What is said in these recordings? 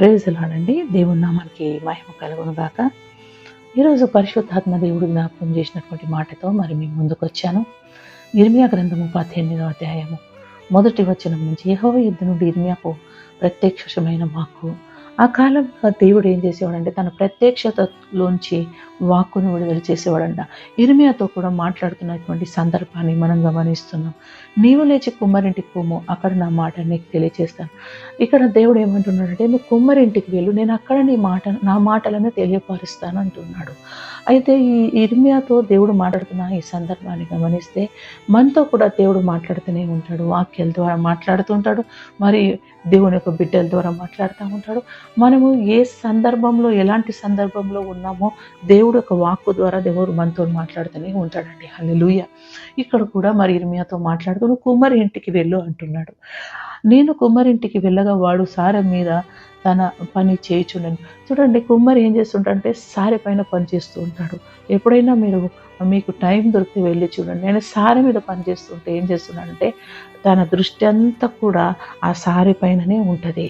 ప్రేజలాడండి దేవుని నామానికి మహిమ కలుగును గాక. ఈరోజు పరిశుద్ధాత్మ దేవుడు జ్ఞాపకం చేసినటువంటి మాటతో మరి మీ ముందుకు వచ్చాను. ఇర్మియా గ్రంథము పద్దెనిమిదవ అధ్యాయము. మొదటి వచనం నుంచి యహోవ యుద్ధ నుండి ఇర్మియాకు ప్రత్యక్షమైన మాకు ఆ కాలంలో దేవుడు ఏం చేసేవాడంటే తన ప్రత్యక్షతలోంచి వాక్కును విడుదల చేసేవాడంట. ఇరిమియాతో కూడా మాట్లాడుతున్నటువంటి సందర్భాన్ని మనం గమనిస్తున్నాం. నీవు లేచి కుమ్మరింటికి పోము అక్కడ నా మాట నీకు తెలియజేస్తాను ఇక్కడ దేవుడు ఏమంటున్నాడంటే నువ్వు కుమ్మరింటికి వెళ్ళు నేను అక్కడ నీ మాట నా మాటలను తెలియపరుస్తాను అంటున్నాడు. అయితే ఈ ఇర్మియాతో దేవుడు మాట్లాడుతున్న ఈ సందర్భాన్ని గమనిస్తే మనతో కూడా దేవుడు మాట్లాడుతూనే ఉంటాడు వాక్యాల ద్వారా మాట్లాడుతూ ఉంటాడు మరి దేవుని యొక్క బిడ్డల ద్వారా మాట్లాడుతూ ఉంటాడు. మనము ఏ సందర్భంలో ఎలాంటి సందర్భంలో ఉన్నామో దేవుడు యొక్క వాక్కు ద్వారా దేవుడు మనతో మాట్లాడుతూనే ఉంటాడండి. హల్లెలూయ. ఇక్కడ కూడా మరి ఇర్మియాతో మాట్లాడుతూ "నువ్వు కుమ్మరి ఇంటికి వెళ్ళు అంటున్నాడు. నేను కుమ్మరింటికి వెళ్ళగా వాడు సారె మీద తన పని చేయుచుండను. చూడండి కుమ్మరి ఏం చేస్తుంటాడంటే సారె పైన పని చేస్తూ ఉంటాడు. ఎప్పుడైనా మీరు మీకు టైం దొరికితే వెళ్ళి చూడండి. నేను సారె మీద పని చేస్తుంటే ఏం చేస్తున్నానంటే తన దృష్టి అంతా కూడా ఆ సారె పైననే ఉంటుంది.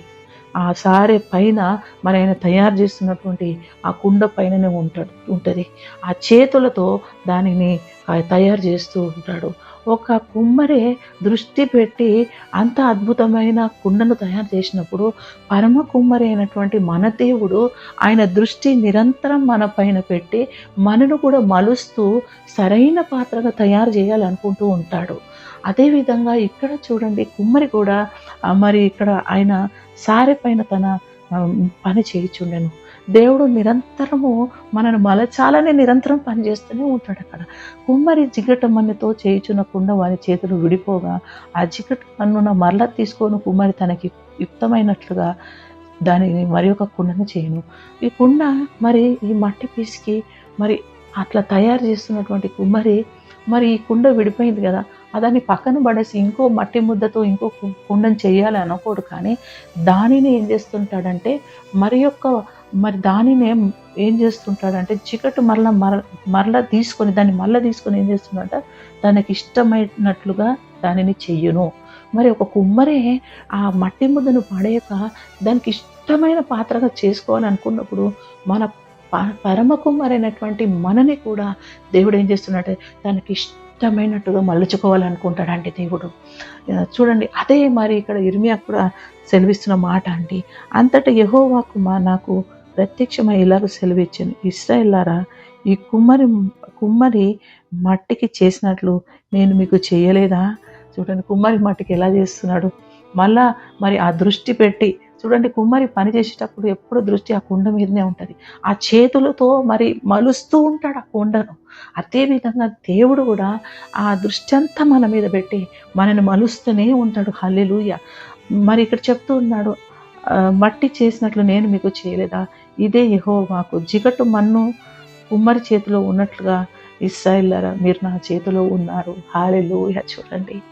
ఆ సారే పైన మరి ఆయన తయారు చేస్తున్నటువంటి ఆ కుండ పైననే ఉంటాడు ఉంటుంది. ఆ చేతులతో దానిని తయారు చేస్తూ ఉంటాడు. ఒక కుమ్మరే దృష్టి పెట్టి అంత అద్భుతమైన కుండను తయారు చేసినప్పుడు పరమ కుమ్మరి అయినటువంటి మన దేవుడు ఆయన దృష్టి నిరంతరం మన పైన పెట్టి మనను కూడా మలుస్తూ సరైన పాత్రగా తయారు చేయాలనుకుంటూ ఉంటాడు. అదేవిధంగా ఇక్కడ చూడండి కుమ్మరి కూడా మరి ఇక్కడ ఆయన సారె పైన తన పని చేయిచుండెను. దేవుడు నిరంతరము మనను మలచాలని నిరంతరం పనిచేస్తూనే ఉంటాడు అక్కడ. కుమ్మరి జిగట మన్నుతో చేయుచునకుండా కుండ వారి చేతులు విడిపోగా ఆ జిగట మన్నున మరల తీసుకొని కుమ్మరి తనకి యుక్తమైనట్లుగా దానిని మరి ఒక కుండను చేయను. ఈ కుండ మరి ఈ మట్టి పీసుకి మరి అట్లా తయారు చేస్తున్నటువంటి కుమ్మరి మరి ఈ కుండ విడిపోయింది కదా దాన్ని పక్కన పడేసి ఇంకో మట్టి ముద్దతో ఇంకో కుండం కుండను చేయాలి అనుకోడు కానీ దానిని ఏం చేస్తుంటాడంటే మరి యొక్క మరి దానినే ఏం- చేస్తుంటాడంటే చికటు మరల మర మరల తీసుకొని దాన్ని మరల తీసుకొని ఏం చేస్తున్నాడంట దానికి ఇష్టమైనట్లుగా దానిని చెయ్యును మరి ఒక కుమ్మరే ఆ మట్టి ముద్దను పడేయక దానికి ఇష్టమైన పాత్రగా చేసుకోవాలనుకున్నప్పుడు మన పరమ కుమారైనటువంటి మనని కూడా దేవుడు ఏం చేస్తున్నాడు తనకి ఇష్టమైనట్టుగా మలుచుకోవాలనుకుంటాడండి దేవుడు. చూడండి అదే మరి ఇక్కడ ఇర్మియా కూడా సెలవిస్తున్న మాట అండి. అంతటా యహోవాకు మా నాకు ప్రత్యక్షమై ఇలాగ సెలవిచ్చాను. ఇస్రాయిల్లారా ఈ కుమ్మరి కుమ్మరి మట్టికి చేసినట్లు నేను మీకు చేయలేదా? చూడండి కుమ్మరి మట్టికి ఎలా చేస్తున్నాడు? మళ్ళా మరి ఆ దృష్టి పెట్టి చూడండి కుమ్మరి పని చేసేటప్పుడు ఎప్పుడు దృష్టి ఆ కుండ మీదనే ఉంటుంది. ఆ చేతులతో మరి మలుస్తూ ఉంటాడు ఆ కుండను. అదేవిధంగా దేవుడు కూడా ఆ దృష్టి అంతా మన మీద పెట్టి మనని మలుస్తూనే ఉంటాడు. హల్లెలూయ. మరి ఇక్కడ చెప్తూ ఉన్నాడు మట్టి చేసినట్లు నేను మీకు చేయలేదా? ఇదే యహో మాకు జిగటు మన్ను కుమ్మరి చేతిలో ఉన్నట్లుగా ఇస్రాయిల్లరా మీరు నా చేతిలో ఉన్నారు. హాలెలూయ. చూడండి.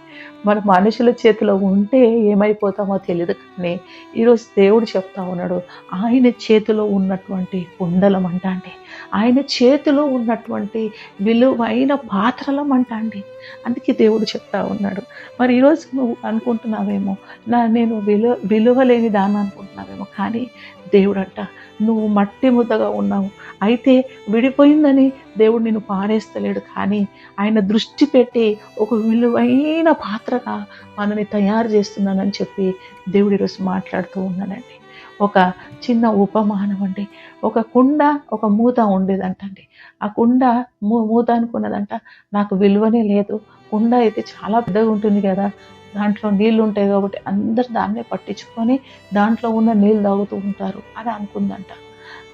మన మనుషుల చేతిలో ఉంటే ఏమైపోతామో తెలియదు కానీ ఈరోజు దేవుడు చెప్తా ఉన్నాడు ఆయన చేతిలో ఉన్నటువంటి కుండలం అంట అండి ఆయన చేతిలో ఉన్నటువంటి విలువైన పాత్రలం అంట అండి అందుకే దేవుడు చెప్తా ఉన్నాడు. మరి ఈరోజు నువ్వు అనుకుంటున్నావేమో నా నేను విలువ విలువ లేని దాన్ని అనుకుంటున్నావేమో కానీ దేవుడు అంట నువ్వు మట్టి ముద్దగా ఉన్నావు. అయితే విడిపోయిందని దేవుడు నిన్ను పారేస్తలేడు. కానీ ఆయన దృష్టి పెట్టి ఒక విలువైన పాత్రగా మనని తయారు చేస్తున్నానని చెప్పి దేవుడు ఈరోజు మాట్లాడుతూ ఉన్నాడండి. ఒక చిన్న ఉపమానం అండి. ఒక కుండ ఒక మూత ఉండేదంటండి. ఆ కుండ మూ మూత అనుకున్నదంట నాకు విలువనే లేదు. కుండ అయితే చాలా పెద్దగా ఉంటుంది కదా. దాంట్లో నీళ్ళు ఉంటాయి కాబట్టి అందరు దాన్నే పట్టించుకొని దాంట్లో ఉన్న నీళ్ళు తాగుతూ ఉంటారు అని అనుకుందంట.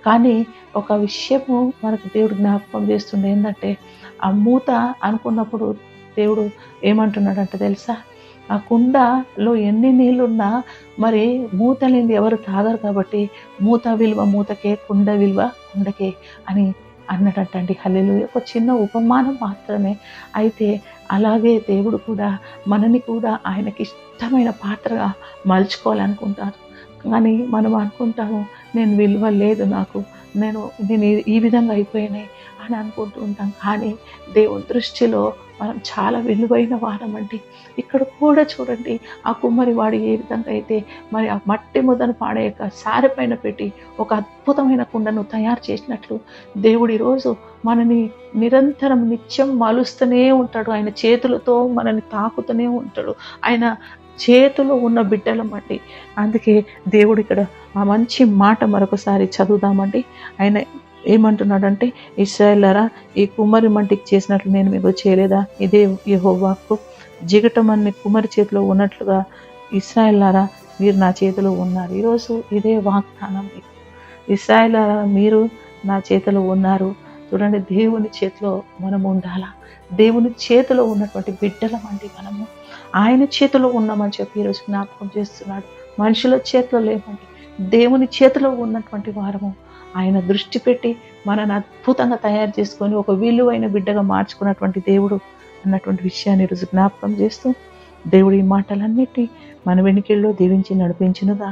కానీ ఒక విషయము మనకు దేవుడు జ్ఞాపకం చేస్తుండే ఏంటంటే ఆ మూత అనుకున్నప్పుడు దేవుడు ఏమంటున్నాడంటే తెలుసా? ఆ కుండలో ఎన్ని నీళ్ళున్నా మరి మూత లేనిది ఎవరు తాగరు కాబట్టి మూత విలువ మూతకే కుండ విలువ కుండకే అని అన్నటండి హల్లెలు ఒక చిన్న ఉపమానం మాత్రమే. అయితే అలాగే దేవుడు కూడా మనని కూడా ఆయనకి ఇష్టమైన పాత్రగా మలుచుకోవాలనుకుంటారు. కానీ మనం అనుకుంటాము నేను విలువ లేదు నాకు నేను నేను ఈ- విధంగా అయిపోయినాయి అని అనుకుంటూ ఉంటాం. కానీ దేవుని దృష్టిలో మనం చాలా విలువైన వారం అండి. ఇక్కడ కూడా చూడండి ఆ కుమ్మరి వాడు ఏ విధంగా అయితే మరి ఆ మట్టి ముద్దను పాడేయక సారె పైన పెట్టి ఒక అద్భుతమైన కుండను తయారు చేసినట్లు దేవుడు ఈరోజు మనని నిరంతరం నిత్యం మలుస్తూనే ఉంటాడు. ఆయన చేతులతో మనని తాకుతూనే ఉంటాడు. ఆయన చేతిలో ఉన్న బిడ్డలమండి అందుకే దేవుడు ఇక్కడ ఆ మంచి మాట మరొకసారి చదువుదామండి. ఆయన ఏమంటున్నాడంటే ఇస్రాయలరా ఈ కుమ్మరి మంటికి చేసినట్లు నేను మీకు చేయలేదా? ఇదే యెహోవాకు జిగటం అనే కుమ్మరి చేతిలో ఉన్నట్లుగా ఇస్రాయల్లారా మీరు నా చేతిలో ఉన్నారు. ఈరోజు ఇదే వాగ్దానం. మీకు మీరు నా చేతిలో ఉన్నారు. చూడండి దేవుని చేతిలో మనము ఉండాలా? దేవుని చేతిలో ఉన్నటువంటి బిడ్డలం అండి మనము. ఆయన చేతిలో ఉన్నామని చెప్పి ఈరోజు జ్ఞాపకం చేస్తున్నాడు. మనుషుల చేతిలో లేమండి. దేవుని చేతిలో ఉన్నటువంటి వారము. ఆయన దృష్టి పెట్టి మనని అద్భుతంగా తయారు చేసుకొని ఒక విలువైన బిడ్డగా మార్చుకున్నటువంటి దేవుడు అన్నటువంటి విషయాన్ని ఈరోజు జ్ఞాపకం చేస్తూ దేవుడి ఈ మాటలన్నిటి మన వెనుకల్లో దీవించి నడిపించినదా?